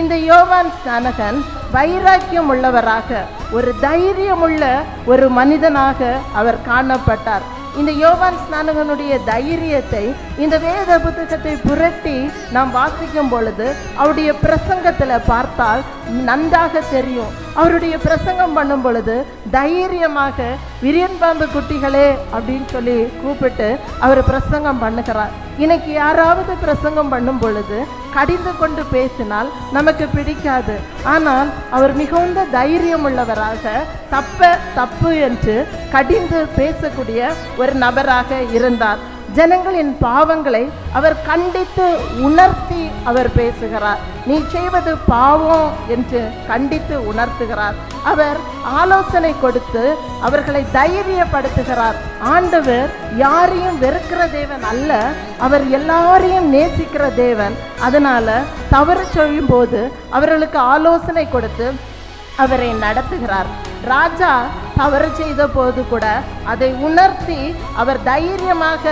இந்த யோவான் ஸ்நானகன் வைராக்கியம் உள்ளவராக ஒரு தைரியமுள்ள ஒரு மனிதனாக அவர் காணப்பட்டார். இந்த யோவான் ஸ்நானகனுடைய தைரியத்தை இந்த வேத புத்தகத்தை புரட்டி நாம் வாசிக்கும் பொழுது அவருடைய பிரசங்கத்தில் பார்த்தால் நன்றாக தெரியும். அவருடைய பிரசங்கம் பண்ணும் பொழுது தைரியமாக விரியன் பாம்பு குட்டிகளே அப்படின்னு சொல்லி கூப்பிட்டு அவர் பிரசங்கம் பண்ணுகிறார். இன்னைக்கு யாராவது பிரசங்கம் பண்ணும் பொழுது கடிந்து கொண்டு பேசினால் நமக்கு பிடிக்காது. ஆனால் அவர் மிகுந்த தைரியம் உள்ளவராக தப்ப தப்பு என்று கடிந்து பேசக்கூடிய ஒரு நபராக இருந்தார். ஜனங்களின் பாவங்களை அவர் கண்டித்து உணர்த்தி அவர் பேசுகிறார். நீ செய்வது பாவம் என்று கண்டித்து உணர்த்துகிறார். அவர் ஆலோசனை கொடுத்து அவர்களை தைரியப்படுத்துகிறார். ஆண்டவர் யாரையும் வெறுக்கிற தேவன் அல்ல அவர் எல்லாரையும் நேசிக்கிற தேவன். அதனால தவறு செய்யும் போது அவர்களுக்கு ஆலோசனை கொடுத்து அவரை நடத்துகிறார். ராஜா தவறு செய்த போது கூட அதை உணர்த்தி அவர் தைரியமாக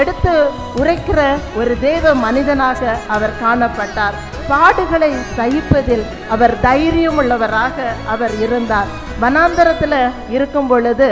எடுத்து உரைக்கிற ஒரு தேவ மனிதனாக அவர் காணப்பட்டார். பாடுகளை சகிப்பதில் அவர் தைரியம் உள்ளவராக அவர் இருந்தார். வனாந்தரத்தில் இருக்கும் பொழுது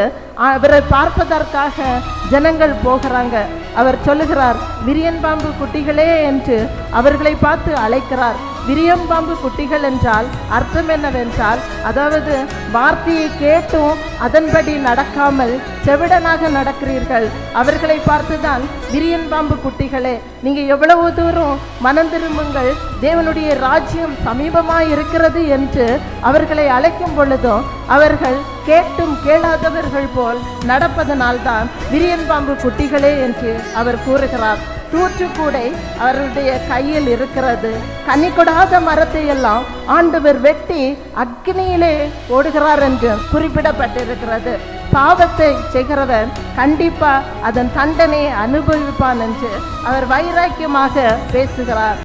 அவரை பார்ப்பதற்காக ஜனங்கள் போகிறாங்க. அவர் சொல்லுகிறார் விரியன் பாம்பு குட்டிகளே என்று அவர்களை பார்த்து அழைக்கிறார். விரியம்பாம்பு குட்டிகள் என்றால் அர்த்தம் என்னவென்றால் அதாவது வார்த்தையை கேட்டும் அதன்படி நடக்காமல் செவிடனாக நடக்கிறீர்கள். அவர்களை பார்த்துதான் விரியன்பாம்பு குட்டிகளே நீங்க எவ்வளவு தூரம் மனம் திரும்புங்கள் தேவனுடைய ராஜ்யம் சமீபமாய் இருக்கிறது என்று அவர்களை அழைக்கும் பொழுதும் அவர்கள் கேட்டும் கேளாதவர்கள் போல் நடப்பதனால்தான் விரியன்பாம்பு குட்டிகளே என்று அவர் கூறுகிறார். தூற்றுக்கூடை அவருடைய கையில் இருக்கிறது. கனி கொடாத மரத்தை எல்லாம் ஆண்டவர் வெட்டி அக்னியிலே போடுகிறார் என்று குறிப்பிடப்பட்டிருக்கிறது. பாவத்தை செய்கிறவன் கண்டிப்பா அதன் தண்டனை அனுபவிப்பான் என்று அவர் வைராக்கியமாக பேசுகிறார்.